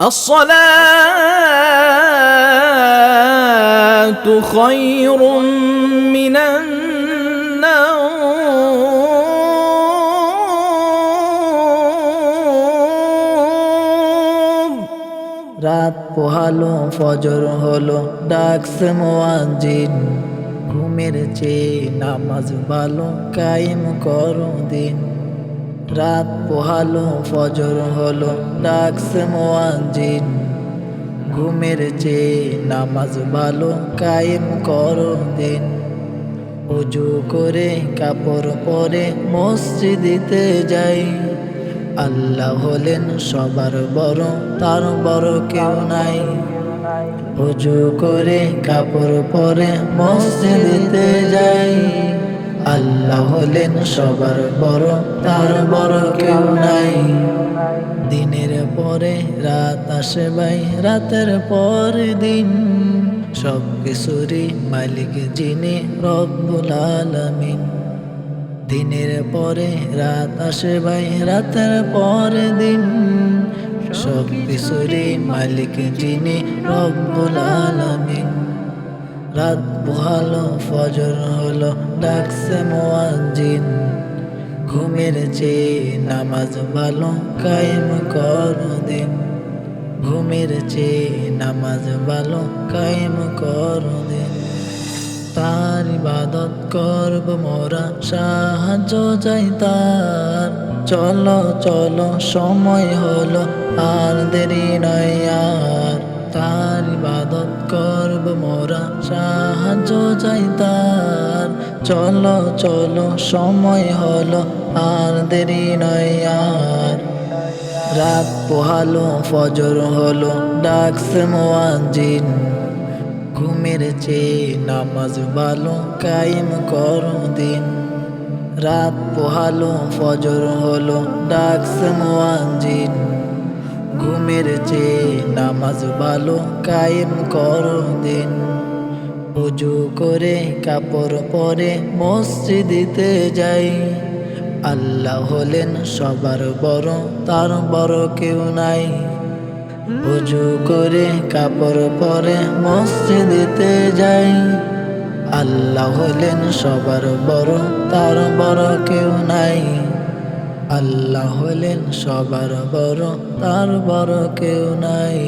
الصلاة خير من النوم রাত পোহালো ফজর হলো ডাকছে মোয়াজিন ঘুমের চেয়ে নামাজ ভালো কায়েম করো দিন রাত পোহালো, ফজর হলো ডাকছে মোয়াজিন ঘুমের চেয়ে নামাজ ভালো, কায়েম করো দিন। উজু করে কাপড় পরে মসজিদিতে যাই। আল্লাহ হলেন সবার বড়, তার বড় কেউ নাই। উজু করে কাপড় পরে মসজিদিতে যাই। আল্লাহ হলেন সবার বড়, তার বড় কেউ নাই। দিনের পরে রাত আসে ভাই, রাতের পর দিন। সব কিছুরই মালিক যিনি রব্বুল আলামিন। দিনের পরে রাত আসে ভাই, রাতের পর দিন। সব কিছুরই মালিক যিনি রব্বুল আলামিন। রাত পোহালো ফজর হলো, ডাকছে মোয়াজিন ঘুমের চেয়ে নামাজ ভালো, কায়েম কর দিন। ঘুমের চেয়ে নামাজ ভালো, কায়েম কর দিন। তার ইবাদত করব মোরা, সাহায্য চাই তার। চলো চলো, সময় হলো, আর দেরি নয়। সাহায্য চাই তার। চলো চলো, সময় হলো, আর দেরি নয় আর। রাত পোহালো, ফজর হলো, ডাকছে মোয়াজিন ঘুমের চেয়ে নামাজ ভালো কায়েম করো দিন। রাত পোহালো, ফজর হলো, ডাকছে মোয়াজিন ঘুমের চেয়ে নামাজ ভালো কায়েম করো দিন। উজু করে কাপড় পরে মসজিদিতে যাই। আল্লাহ হলেন সবার বড়, তার বড় কেউ নাই। উজু করে কাপড় পরে মসজিদেতে যাই। আল্লাহ হলেন সবার বড়, তার বড় কেউ নাই। আল্লাহ হলেন সবার বড়, তার বড় কেউ নাই।